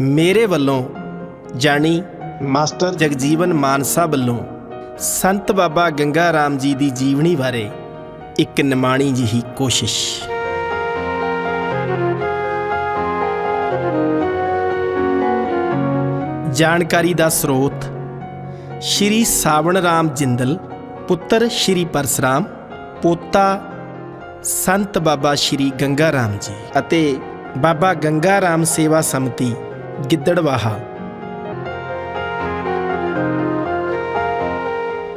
ਮੇਰੇ ਵੱਲੋਂ ਜਾਣੀ ਮਾਸਟਰ ਜਗਜੀਵਨ ਮਾਨਸਾ ਵੱਲੋਂ ਸੰਤ ਬਾਬਾ ਗੰਗਾ ਰਾਮ ਜੀ ਦੀ ਜੀਵਨੀ ਬਾਰੇ ਇੱਕ ਨਿਮਾਣੀ ਜਿਹੀ ਕੋਸ਼ਿਸ਼। ਜਾਣਕਾਰੀ ਦਾ ਸਰੋਤ ਸ਼੍ਰੀ ਸਾਵਣ ਰਾਮ ਜਿੰਦਲ ਪੁੱਤਰ ਸ਼੍ਰੀ ਪਰਸਰਾਮ ਪੋਤਾ ਸੰਤ ਬਾਬਾ ਸ਼੍ਰੀ ਗੰਗਾ ਰਾਮ ਜੀ ਅਤੇ ਬਾਬਾ ਗੰਗਾ ਰਾਮ ਸੇਵਾ ਸਮਤੀ ਗਿੱਦੜਵਾਹਾ।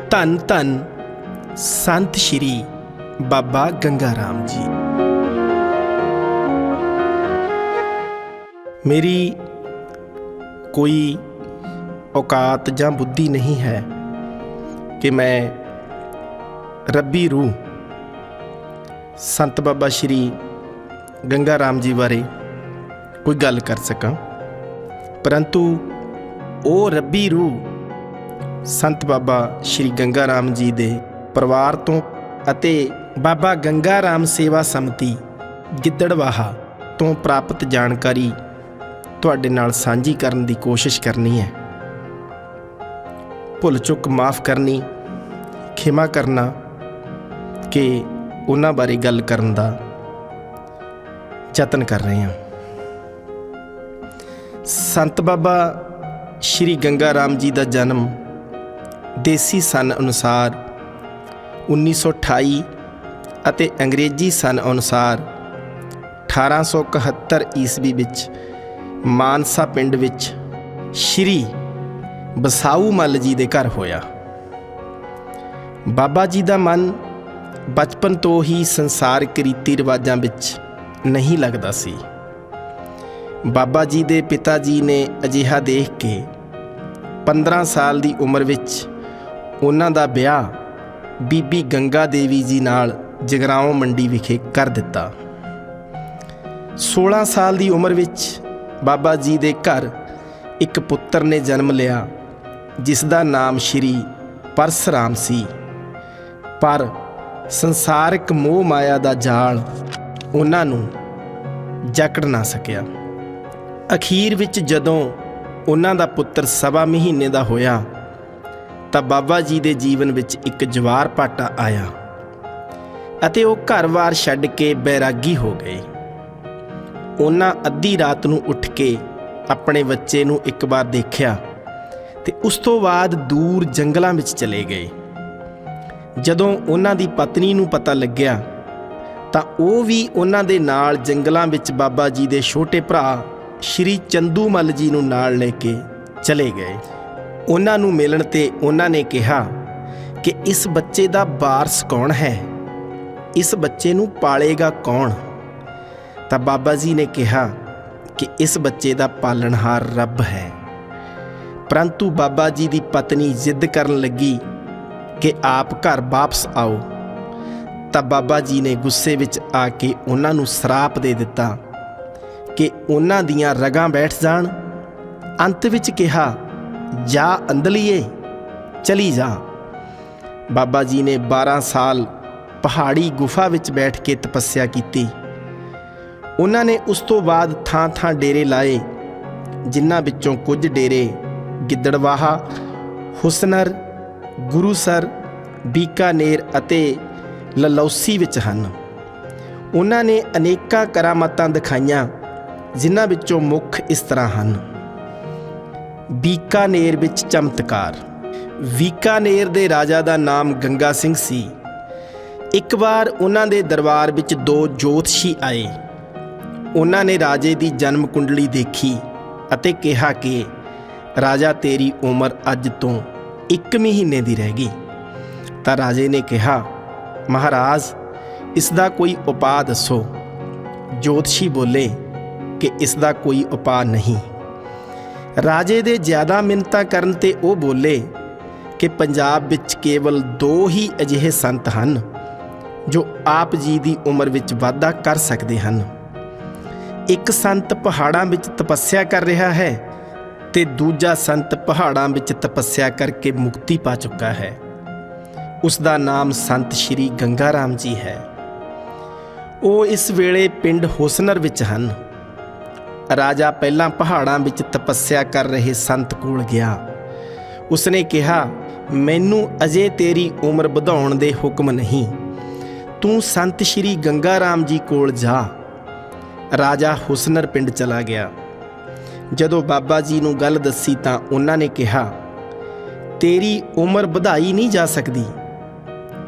ਧੰਨ ਧੰਨ ਸੰਤ ਸ਼੍ਰੀ ਬਾਬਾ ਗੰਗਾ ਰਾਮ ਜੀ। ਮੇਰੀ ਕੋਈ ਔਕਾਤ ਜਾਂ ਬੁੱਧੀ ਨਹੀਂ ਹੈ ਕਿ ਮੈਂ ਰੱਬੀ ਰੂਹ ਸੰਤ ਬਾਬਾ ਸ਼੍ਰੀ ਗੰਗਾ ਰਾਮ ਜੀ ਬਾਰੇ ਕੋਈ ਗੱਲ ਕਰ ਸਕਾਂ। ਪਰੰਤੂ ਉਹ ਰੱਬੀ ਰੂਹ, ਸੰਤ ਬਾਬਾ ਸ਼੍ਰੀ ਗੰਗਾ ਰਾਮ ਜੀ ਦੇ ਪਰਿਵਾਰ ਤੋਂ ਅਤੇ ਬਾਬਾ ਗੰਗਾ ਰਾਮ ਸੇਵਾ ਸਮਤੀ ਗਿੱਦੜਵਾਹਾ ਤੋਂ ਪ੍ਰਾਪਤ ਜਾਣਕਾਰੀ ਤੁਹਾਡੇ ਨਾਲ ਸਾਂਝੀ ਕਰਨ ਦੀ ਕੋਸ਼ਿਸ਼ ਕਰਨੀ ਹੈ। ਭੁੱਲ ਚੁੱਕ ਮਾਫ ਕਰਨੀ, ਖਿਮਾ ਕਰਨਾ ਕਿ ਉਹਨਾਂ ਬਾਰੇ ਗੱਲ ਕਰਨ ਦਾ ਯਤਨ ਕਰ ਰਹੇ ਹਾਂ। ਸੰਤ ਬਾਬਾ ਸ਼੍ਰੀ ਗੰਗਾ ਰਾਮ ਜੀ ਦਾ ਜਨਮ ਦੇਸੀ ਸਨ ਅਨੁਸਾਰ 1928 ਅਤੇ ਅੰਗਰੇਜ਼ੀ ਸਨ ਅਨੁਸਾਰ 1871 ਈਸਵੀ ਵਿੱਚ ਮਾਨਸਾ ਪਿੰਡ ਵਿੱਚ ਸ਼੍ਰੀ ਬਸਾਊ ਮੱਲ ਜੀ ਦੇ ਘਰ ਹੋਇਆ। ਬਾਬਾ ਜੀ ਦਾ ਮਨ ਬਚਪਨ ਤੋਂ ਹੀ ਸੰਸਾਰਿਕ ਰੀਤੀ ਰਿਵਾਜਾਂ ਵਿੱਚ ਨਹੀਂ ਲੱਗਦਾ ਸੀ। ਬਾਬਾ ਜੀ ਦੇ ਪਿਤਾ ਜੀ ਨੇ ਅਜਿਹਾ ਦੇਖ ਕੇ 15 ਸਾਲ ਦੀ ਉਮਰ ਵਿੱਚ ਉਹਨਾਂ ਦਾ ਵਿਆਹ ਬੀਬੀ ਗੰਗਾ ਦੇਵੀ ਜੀ ਨਾਲ ਜਗਰਾਉਂ ਮੰਡੀ ਵਿਖੇ ਕਰ ਦਿੱਤਾ। 16 ਸਾਲ ਦੀ ਉਮਰ ਵਿੱਚ ਬਾਬਾ ਜੀ ਦੇ ਘਰ ਇੱਕ ਪੁੱਤਰ ਨੇ ਜਨਮ ਲਿਆ, ਜਿਸ ਦਾ ਨਾਮ ਸ਼੍ਰੀ ਪਰਸਰਾਮ ਸੀ। ਪਰ ਸੰਸਾਰਿਕ ਮੋਹ ਮਾਇਆ ਦਾ ਜਾਲ ਉਹਨਾਂ ਨੂੰ ਜਕੜ ਨਾ ਸਕਿਆ। ਅਖੀਰ ਵਿੱਚ ਜਦੋਂ ਉਹਨਾਂ ਦਾ ਪੁੱਤਰ ਸਵਾ ਮਹੀਨੇ ਦਾ ਹੋਇਆ, ਤਾਂ ਬਾਬਾ ਜੀ ਦੇ ਜੀਵਨ ਵਿੱਚ ਇੱਕ ਜਵਾਰ ਪਾਟਾ ਆਇਆ ਅਤੇ ਉਹ ਘਰ-ਬਾਰ ਛੱਡ ਕੇ ਬੈਰਾਗੀ ਹੋ ਗਏ। ਉਹਨਾਂ ਅੱਧੀ ਰਾਤ ਨੂੰ ਉੱਠ ਕੇ ਆਪਣੇ ਬੱਚੇ ਨੂੰ ਇੱਕ ਵਾਰ ਦੇਖਿਆ ਤੇ ਉਸ ਤੋਂ ਬਾਅਦ ਦੂਰ ਜੰਗਲਾਂ ਵਿੱਚ ਚਲੇ ਗਏ। ਜਦੋਂ ਉਹਨਾਂ ਦੀ ਪਤਨੀ ਨੂੰ ਪਤਾ ਲੱਗਿਆ, ਤਾਂ ਉਹ ਵੀ ਉਹਨਾਂ ਦੇ ਨਾਲ ਜੰਗਲਾਂ ਵਿੱਚ ਬਾਬਾ ਜੀ ਦੇ ਛੋਟੇ ਭਰਾ ਸ਼੍ਰੀ ਚੰਦੂ ਮੱਲ ਜੀ ਨੂੰ ਨਾਲ ਲੈ ਕੇ ਚਲੇ ਗਏ। ਉਹਨਾਂ ਨੂੰ ਮਿਲਣ ਤੇ ਉਹਨਾਂ ਨੇ ਕਿਹਾ ਕਿ ਇਸ ਬੱਚੇ ਦਾ ਵਾਰਸ ਕੌਣ ਹੈ? ਇਸ ਬੱਚੇ ਨੂੰ ਪਾਲੇਗਾ ਕੌਣ? ਤਾਂ ਬਾਬਾ ਜੀ ਨੇ ਕਿਹਾ ਕਿ ਇਸ ਬੱਚੇ ਦਾ ਪਾਲਣਹਾਰ ਰੱਬ ਹੈ। ਪਰੰਤੂ ਬਾਬਾ ਜੀ ਦੀ ਪਤਨੀ ਜ਼ਿੱਦ ਕਰਨ ਲੱਗੀ ਕਿ ਆਪ ਘਰ ਵਾਪਸ ਆਓ। ਤਾਂ ਬਾਬਾ ਜੀ ਨੇ ਗੁੱਸੇ ਵਿੱਚ ਆ ਕੇ ਉਹਨਾਂ ਨੂੰ ਸਰਾਪ ਦੇ ਦਿੱਤਾ। ਕਿ ਉਹਨਾਂ ਦੀਆਂ ਰਗਾਂ ਬੈਠ ਜਾਣ। ਅੰਤ ਵਿੱਚ ਕਿਹਾ, ਜਾ ਅੰਦਲੀਏ, ਚਲੀ ਜਾ। ਬਾਬਾ ਜੀ ਨੇ 12 ਸਾਲ ਪਹਾੜੀ ਗੁਫਾ ਵਿੱਚ ਬੈਠ ਕੇ ਤਪੱਸਿਆ ਕੀਤੀ। ਉਹਨਾਂ ਨੇ ਉਸ ਤੋਂ ਬਾਅਦ ਥਾਂ-ਥਾਂ ਡੇਰੇ ਲਾਏ, ਜਿਨ੍ਹਾਂ ਵਿੱਚੋਂ ਕੁਝ ਡੇਰੇ ਗਿੱਦੜਵਾਹਾ, ਹੁਸਨਰ, ਗੁਰੂਸਰ, ਬੀਕਾਨੇਰ ਅਤੇ ਲਲੌਸੀ ਵਿੱਚ ਹਨ। ਉਹਨਾਂ ਨੇ ਅਨੇਕਾਂ ਕਰਾਮਾਤਾਂ ਦਿਖਾਈਆਂ। ਜਿਨ੍ਹਾਂ ਵਿੱਚੋਂ ਮੁੱਖ ਇਸ ਤਰ੍ਹਾਂ ਹਨ। ਬੀਕਾਨੇਰ ਵਿੱਚ ਚਮਤਕਾਰ। ਬੀਕਾਨੇਰ ਦੇ ਰਾਜਾ ਦਾ ਨਾਮ ਗੰਗਾ ਸਿੰਘ ਸੀ। ਇੱਕ ਵਾਰ ਉਹਨਾਂ ਦੇ ਦਰਬਾਰ ਵਿੱਚ ਦੋ ਜੋਤਸ਼ੀ ਆਏ। ਉਹਨਾਂ ਨੇ ਰਾਜੇ ਦੀ ਜਨਮ ਕੁੰਡਲੀ ਦੇਖੀ ਅਤੇ ਕਿਹਾ ਕਿ, ਰਾਜਾ, ਤੇਰੀ ਉਮਰ ਅੱਜ ਤੋਂ 1 ਮਹੀਨੇ ਦੀ ਰਹਿ ਗਈ। ਤਾਂ ਰਾਜੇ ਨੇ ਕਿਹਾ, ਮਹਾਰਾਜ, ਇਸ ਦਾ ਕੋਈ ਉਪਾਅ ਦੱਸੋ। ਜੋਤਸ਼ੀ ਬੋਲੇ ਕਿ ਇਸ ਦਾ ਕੋਈ ਉਪਾਅ ਨਹੀਂ। ਰਾਜੇ ਦੇ ਜ਼ਿਆਦਾ ਮਿੰਨਤਾਂ ਕਰਨ ਤੇ ਉਹ ਬੋਲੇ ਕਿ ਪੰਜਾਬ ਵਿੱਚ ਕੇਵਲ ਦੋ ਹੀ ਅਜਿਹੇ ਸੰਤ ਹਨ, ਜੋ ਆਪ ਜੀ ਦੀ ਉਮਰ ਵਿੱਚ ਵਾਧਾ ਕਰ ਸਕਦੇ ਹਨ। ਇੱਕ ਸੰਤ ਪਹਾੜਾਂ ਵਿੱਚ ਤਪੱਸਿਆ ਕਰ ਰਿਹਾ ਹੈ ਤੇ ਦੂਜਾ ਸੰਤ ਪਹਾੜਾਂ ਵਿੱਚ ਤਪੱਸਿਆ ਕਰਕੇ ਮੁਕਤੀ ਪਾ ਚੁੱਕਾ ਹੈ। ਉਸ ਦਾ ਨਾਮ ਸੰਤ ਸ਼੍ਰੀ ਗੰਗਾ ਰਾਮ ਜੀ ਹੈ। ਉਹ ਇਸ ਵੇਲੇ ਪਿੰਡ ਹੋਸਨਰ ਵਿੱਚ ਹਨ। ਰਾਜਾ ਪਹਿਲਾਂ ਪਹਾੜਾਂ ਵਿੱਚ ਤਪੱਸਿਆ ਕਰ ਰਹੇ ਸੰਤ ਕੋਲ ਗਿਆ। ਉਸਨੇ ਕਿਹਾ, ਮੈਨੂੰ ਅਜੇ ਤੇਰੀ ਉਮਰ ਵਧਾਉਣ ਦੇ ਹੁਕਮ ਨਹੀਂ। ਤੂੰ ਸੰਤ ਸ਼੍ਰੀ ਗੰਗਾ ਰਾਮ ਜੀ ਕੋਲ ਜਾ। ਰਾਜਾ ਹੁਸਨਰ ਪਿੰਡ ਚਲਾ ਗਿਆ। ਜਦੋਂ ਬਾਬਾ ਜੀ ਨੂੰ ਗੱਲ ਦੱਸੀ ਤਾਂ ਉਹਨਾਂ ਨੇ ਕਿਹਾ, ਤੇਰੀ ਉਮਰ ਵਧਾਈ ਨਹੀਂ ਜਾ ਸਕਦੀ।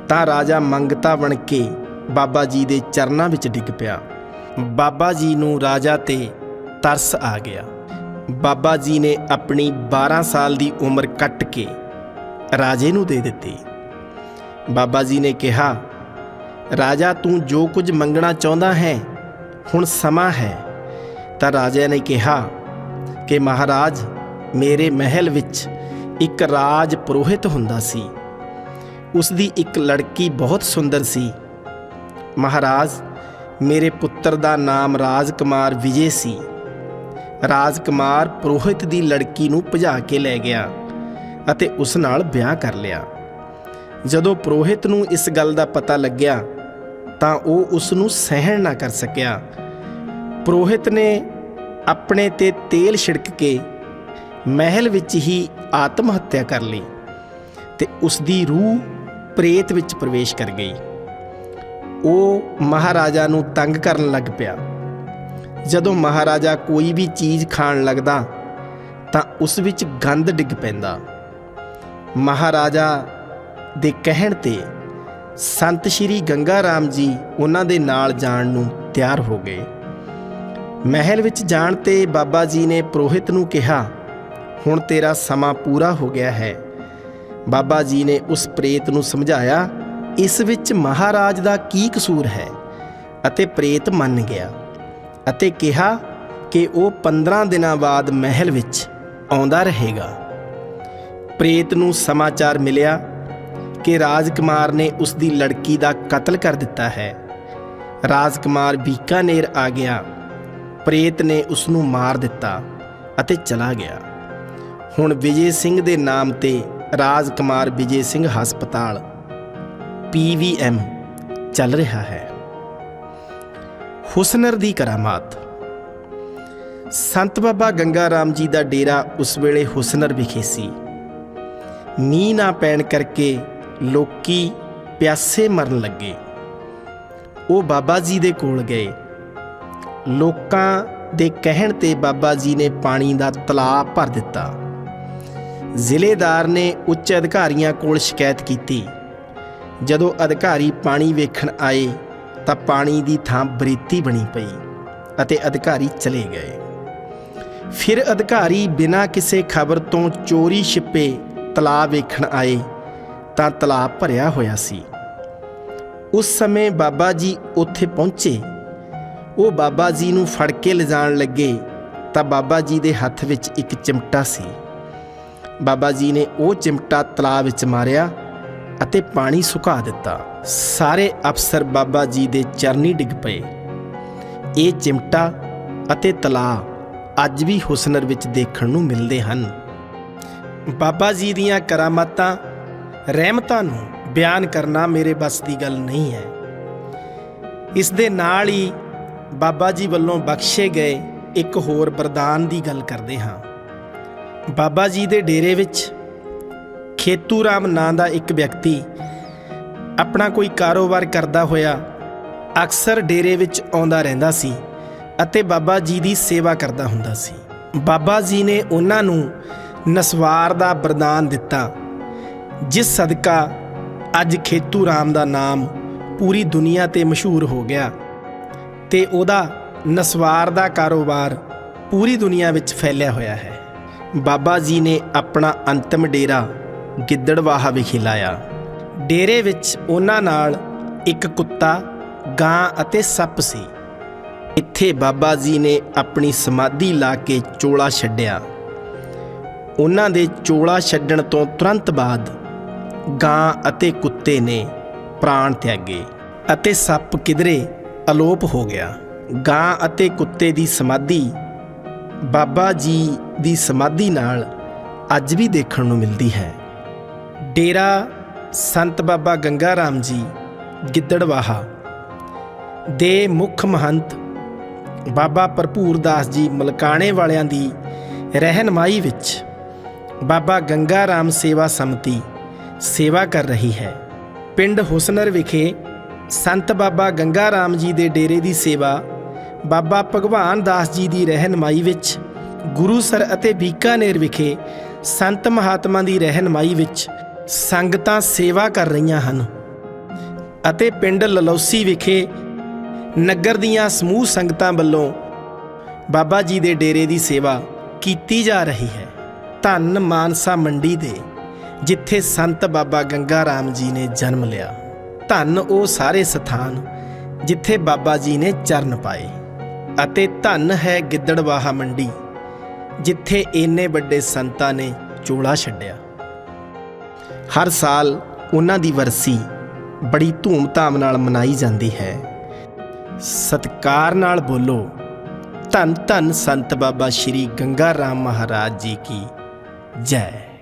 ਤਾਂ ਰਾਜਾ ਮੰਗਤਾ ਬਣ ਕੇ ਬਾਬਾ ਜੀ ਦੇ ਚਰਨਾਂ ਵਿੱਚ ਡਿੱਗ ਪਿਆ। ਬਾਬਾ ਜੀ ਨੂੰ ਰਾਜਾ ਤੇ ਤਰਸ ਆ ਗਿਆ। ਬਾਬਾ ਜੀ ਨੇ ਆਪਣੀ 12 ਸਾਲ ਦੀ ਉਮਰ ਕੱਟ ਕੇ ਰਾਜੇ ਨੂੰ ਦੇ ਦਿੱਤੀ। ਬਾਬਾ ਜੀ ਨੇ ਕਿਹਾ, ਰਾਜਾ, ਤੂੰ ਜੋ ਕੁਝ ਮੰਗਣਾ ਚਾਹੁੰਦਾ ਹੈ, ਹੁਣ ਸਮਾਂ ਹੈ। ਤਾਂ ਰਾਜਾ ਨੇ ਕਿਹਾ, ਕਿ ਮਹਾਰਾਜ, ਮੇਰੇ ਮਹਿਲ ਵਿੱਚ ਇੱਕ ਰਾਜ ਪੁਰੋਹਿਤ ਹੁੰਦਾ ਸੀ। ਉਸ ਦੀ ਇੱਕ ਲੜਕੀ ਬਹੁਤ ਸੁੰਦਰ ਸੀ। ਮਹਾਰਾਜ, ਮੇਰੇ ਪੁੱਤਰ ਦਾ ਨਾਮ ਰਾਜਕੁਮਾਰ ਵਿਜੇ ਸੀ। ਰਾਜਕੁਮਾਰ ਪ੍ਰੋਹਿਤ ਦੀ ਲੜਕੀ ਨੂੰ ਭਜਾ ਕੇ ਲੈ ਗਿਆ ਅਤੇ ਉਸ ਨਾਲ ਵਿਆਹ ਕਰ ਲਿਆ। ਜਦੋਂ ਪ੍ਰੋਹਿਤ ਨੂੰ ਇਸ ਗੱਲ ਦਾ ਪਤਾ ਲੱਗਿਆ, ਤਾਂ ਉਹ ਉਸ ਨੂੰ ਸਹਿਣ ਨਾ ਕਰ ਸਕਿਆ। ਪ੍ਰੋਹਿਤ ਨੇ ਆਪਣੇ ਤੇ ਤੇਲ ਛਿੜਕ ਕੇ ਮਹਿਲ ਵਿੱਚ ਹੀ ਆਤਮ ਹੱਤਿਆ ਕਰ ਲਈ ਤੇ ਉਸ ਦੀ ਰੂਹ ਪ੍ਰੇਤ ਵਿੱਚ ਪ੍ਰਵੇਸ਼ ਕਰ ਗਈ। ਉਹ ਮਹਾਰਾਜਾ ਨੂੰ ਤੰਗ ਕਰਨ ਲੱਗ ਪਿਆ। ਜਦੋਂ ਮਹਾਰਾਜਾ ਕੋਈ ਵੀ ਚੀਜ਼ ਖਾਣ ਲੱਗਦਾ, ਤਾਂ ਉਸ ਵਿੱਚ ਗੰਦ ਡਿੱਗ ਪੈਂਦਾ। ਮਹਾਰਾਜਾ ਦੇ ਕਹਿਣ ਤੇ ਸੰਤ ਸ਼੍ਰੀ ਗੰਗਾ ਰਾਮ ਜੀ ਉਹਨਾਂ ਦੇ ਨਾਲ ਜਾਣ ਨੂੰ ਤਿਆਰ ਹੋ ਗਏ। ਮਹਿਲ ਵਿੱਚ ਜਾਣ ਤੇ ਬਾਬਾ ਜੀ ਨੇ ਪੁਰੋਹਿਤ ਨੂੰ ਕਿਹਾ, ਹੁਣ ਤੇਰਾ ਸਮਾਂ ਪੂਰਾ ਹੋ ਗਿਆ ਹੈ। ਬਾਬਾ ਜੀ ਨੇ ਉਸ ਪ੍ਰੇਤ ਨੂੰ ਸਮਝਾਇਆ, ਇਸ ਵਿੱਚ ਮਹਾਰਾਜ ਦਾ ਕੀ ਕਸੂਰ ਹੈ? ਅਤੇ ਪ੍ਰੇਤ ਮੰਨ ਗਿਆ। ਅਤੇ ਕਿਹਾ ਕਿ ਉਹ 15 ਦਿਨਾਂ ਬਾਅਦ ਮਹਿਲ ਵਿੱਚ ਆਉਂਦਾ ਰਹੇਗਾ। ਪ੍ਰੇਤ ਨੂੰ ਸਮਾਚਾਰ ਮਿਲਿਆ ਕਿ ਰਾਜਕੁਮਾਰ ਨੇ ਉਸ ਦੀ ਲੜਕੀ ਦਾ ਕਤਲ ਕਰ ਦਿੱਤਾ ਹੈ। ਰਾਜਕੁਮਾਰ ਬੀਕਾਨੇਰ ਆ ਗਿਆ। ਪ੍ਰੇਤ ਨੇ ਉਸ ਨੂੰ ਮਾਰ ਦਿੱਤਾ ਅਤੇ ਚਲਾ ਗਿਆ। ਹੁਣ ਵਿਜੇ ਸਿੰਘ ਦੇ ਨਾਮ ਤੇ ਰਾਜਕੁਮਾਰ ਵਿਜੇ ਸਿੰਘ ਹਸਪਤਾਲ ਪੀਵੀਐਮ ਚੱਲ ਰਿਹਾ ਹੈ। ਹੁਸਨਰ ਦੀ ਕਰਾਮਾਤ। ਸੰਤ ਬਾਬਾ ਗੰਗਾ ਰਾਮ ਜੀ ਦਾ ਡੇਰਾ ਉਸ ਵੇਲੇ ਹੁਸਨਰ ਵਿਖੇ ਸੀ। ਮੀਂਹ ਨਾ ਪੈਣ ਕਰਕੇ ਲੋਕੀ ਪਿਆਸੇ ਮਰਨ ਲੱਗੇ। ਉਹ ਬਾਬਾ ਜੀ ਦੇ ਕੋਲ ਗਏ। ਲੋਕਾਂ ਦੇ ਕਹਿਣ ਤੇ ਬਾਬਾ ਜੀ ਨੇ ਪਾਣੀ ਦਾ ਤਲਾਅ ਭਰ ਦਿੱਤਾ। ਜ਼ਿਲ੍ਹੇਦਾਰ ਨੇ ਉੱਚ ਅਧਿਕਾਰੀਆਂ ਕੋਲ ਸ਼ਿਕਾਇਤ ਕੀਤੀ। ਜਦੋਂ ਅਧਿਕਾਰੀ ਪਾਣੀ ਵੇਖਣ ਆਏ ਤਾਂ ਪਾਣੀ ਦੀ ਥਾਂ ਬਰੇਤੀ ਬਣੀ ਪਈ ਅਤੇ ਅਧਿਕਾਰੀ ਚਲੇ ਗਏ। ਫਿਰ ਅਧਿਕਾਰੀ ਬਿਨਾਂ ਕਿਸੇ ਖਬਰ ਤੋਂ ਚੋਰੀ ਛਿਪੇ ਤਲਾਅ ਵੇਖਣ ਆਏ ਤਾਂ ਤਲਾਅ ਭਰਿਆ ਹੋਇਆ ਸੀ। ਉਸ ਸਮੇਂ ਬਾਬਾ ਜੀ ਉੱਥੇ ਪਹੁੰਚੇ। ਉਹ ਬਾਬਾ ਜੀ ਨੂੰ ਫੜ ਕੇ ਲਿਜਾਣ ਲੱਗੇ ਤਾਂ ਬਾਬਾ ਜੀ ਦੇ ਹੱਥ ਵਿੱਚ ਇੱਕ ਚਿਮਟਾ ਸੀ। ਬਾਬਾ ਜੀ ਨੇ ਉਹ ਚਿਮਟਾ ਤਲਾਅ ਵਿੱਚ ਮਾਰਿਆ ਅਤੇ ਪਾਣੀ ਸੁਕਾ ਦਿੱਤਾ। ਸਾਰੇ ਅਫਸਰ ਬਾਬਾ ਜੀ ਦੇ ਚਰਨੀ ਡਿੱਗ ਪਏ। ਇਹ ਚਿਮਟਾ ਅਤੇ ਤਲਾਅ ਅੱਜ ਵੀ ਹੁਸਨਰ ਵਿੱਚ ਦੇਖਣ ਨੂੰ ਮਿਲਦੇ ਹਨ। ਬਾਬਾ ਜੀ ਦੀਆਂ ਕਰਾਮਾਤਾਂ, ਰਹਿਮਤਾਂ ਨੂੰ ਬਿਆਨ ਕਰਨਾ ਮੇਰੇ ਬਸ ਦੀ ਗੱਲ ਨਹੀਂ ਹੈ। ਇਸ ਦੇ ਨਾਲ ਹੀ ਬਾਬਾ ਜੀ ਵੱਲੋਂ ਬਖਸ਼ੇ ਗਏ ਇੱਕ ਹੋਰ ਵਰਦਾਨ ਦੀ ਗੱਲ ਕਰਦੇ ਹਾਂ। ਬਾਬਾ ਜੀ ਦੇ ਡੇਰੇ ਵਿੱਚ ਖੇਤੂ ਰਾਮ ਨਾਂ ਦਾ ਇੱਕ ਵਿਅਕਤੀ ਆਪਣਾ ਕੋਈ ਕਾਰੋਬਾਰ ਕਰਦਾ ਹੋਇਆ ਅਕਸਰ ਡੇਰੇ ਵਿੱਚ ਆਉਂਦਾ ਰਹਿੰਦਾ ਸੀ ਅਤੇ ਬਾਬਾ ਜੀ ਦੀ ਸੇਵਾ ਕਰਦਾ ਹੁੰਦਾ ਸੀ। ਬਾਬਾ ਜੀ ਨੇ ਉਹਨਾਂ ਨੂੰ ਨਸਵਾਰ ਦਾ ਵਰਦਾਨ ਦਿੱਤਾ, ਜਿਸ ਸਦਕਾ ਅੱਜ ਖੇਤੂ ਰਾਮ ਦਾ ਨਾਮ ਪੂਰੀ ਦੁਨੀਆ ਤੇ ਮਸ਼ਹੂਰ ਹੋ ਗਿਆ ਤੇ ਉਹਦਾ ਨਸਵਾਰ ਦਾ ਕਾਰੋਬਾਰ ਪੂਰੀ ਦੁਨੀਆ ਵਿੱਚ ਫੈਲਿਆ ਹੋਇਆ ਹੈ। ਬਾਬਾ ਜੀ ਨੇ ਆਪਣਾ ਅੰਤਮ ਡੇਰਾ ਗਿੱਦੜਵਾਹਾ ਵਿਖੇ ਲਾਇਆ। ਡੇਰੇ ਵਿੱਚ ਉਹਨਾਂ ਨਾਲ ਇੱਕ ਕੁੱਤਾ, ਗਾਂ ਅਤੇ ਸੱਪ ਸੀ। ਇੱਥੇ ਬਾਬਾ ਜੀ ਨੇ ਆਪਣੀ ਸਮਾਧੀ ਲਾ ਕੇ ਚੋਲਾ ਛੱਡਿਆ। ਉਹਨਾਂ ਦੇ ਚੋਲਾ ਛੱਡਣ ਤੋਂ ਤੁਰੰਤ ਬਾਅਦ ਗਾਂ ਅਤੇ ਕੁੱਤੇ ਨੇ ਪ੍ਰਾਣ ਤਿਆਗੇ ਅਤੇ ਸੱਪ ਕਿਧਰੇ ਅਲੋਪ ਹੋ ਗਿਆ। ਗਾਂ ਅਤੇ ਕੁੱਤੇ ਦੀ ਸਮਾਧੀ, ਬਾਬਾ ਜੀ ਦੀ ਸਮਾਧੀ ਨਾਲ ਅੱਜ ਵੀ ਦੇਖਣ ਨੂੰ ਮਿਲਦੀ ਹੈ। ਡੇਰਾ ਸੰਤ ਬਾਬਾ ਗੰਗਾ ਰਾਮ ਜੀ, ਗਿੱਦੜਵਾਹਾ ਦੇ ਮੁੱਖ ਮਹੰਤ ਬਾਬਾ ਭਰਪੂਰ ਦਾਸ ਜੀ ਮਲਕਾਣੇ ਵਾਲਿਆਂ ਦੀ ਰਹਿਨਮਾਈ ਵਿੱਚ ਬਾਬਾ ਗੰਗਾ ਰਾਮ ਸੇਵਾ ਸਮਤੀ ਸੇਵਾ ਕਰ ਰਹੀ ਹੈ। ਪਿੰਡ ਹੁਸਨਰ ਵਿਖੇ ਸੰਤ ਬਾਬਾ ਗੰਗਾ ਰਾਮ ਜੀ ਦੇ ਡੇਰੇ ਦੀ ਸੇਵਾ ਬਾਬਾ ਭਗਵਾਨ ਦਾਸ ਜੀ ਦੀ ਰਹਿਨਮਾਈ ਵਿੱਚ ਗੁਰੂਸਰ ਅਤੇ ਬੀਕਾਨੇਰ ਵਿਖੇ ਸੰਤ ਮਹਾਤਮਾ ਦੀ ਰਹਿਨਮਾਈ ਵਿੱਚ ਸੰਗਤਾਂ ਸੇਵਾ ਕਰ ਰਹੀਆਂ ਹਨ ਅਤੇ ਪਿੰਡ ਲਲੌਸੀ ਵਿਖੇ ਨਗਰ ਦੀਆਂ ਸਮੂਹ ਸੰਗਤਾਂ ਵੱਲੋਂ ਬਾਬਾ ਜੀ ਦੇ ਡੇਰੇ ਦੀ ਸੇਵਾ ਕੀਤੀ ਜਾ ਰਹੀ ਹੈ। ਧੰਨ ਮਾਨਸਾ ਮੰਡੀ ਦੇ, ਜਿੱਥੇ ਸੰਤ ਬਾਬਾ ਗੰਗਾ ਰਾਮ ਜੀ ਨੇ ਜਨਮ ਲਿਆ। ਧੰਨ ਉਹ ਸਾਰੇ ਸਥਾਨ ਜਿੱਥੇ ਬਾਬਾ ਜੀ ਨੇ ਚਰਨ ਪਾਏ ਅਤੇ ਧੰਨ ਹੈ ਗਿੱਦੜਵਾਹਾ ਮੰਡੀ, ਜਿੱਥੇ ਇੰਨੇ ਵੱਡੇ ਸੰਤਾਂ ਨੇ ਚੋਲਾ ਛੱਡਿਆ। ਹਰ ਸਾਲ ਉਹਨਾਂ ਦੀ ਵਰਸੀ ਬੜੀ ਧੂਮ-ਧਾਮ ਨਾਲ ਮਨਾਈ ਜਾਂਦੀ ਹੈ। ਸਤਕਾਰ ਨਾਲ ਬੋਲੋ ਧੰਨ ਧੰਨ ਸੰਤ ਬਾਬਾ ਸ਼੍ਰੀ ਗੰਗਾ ਰਾਮ ਮਹਾਰਾਜ ਜੀ ਕੀ ਜੈ।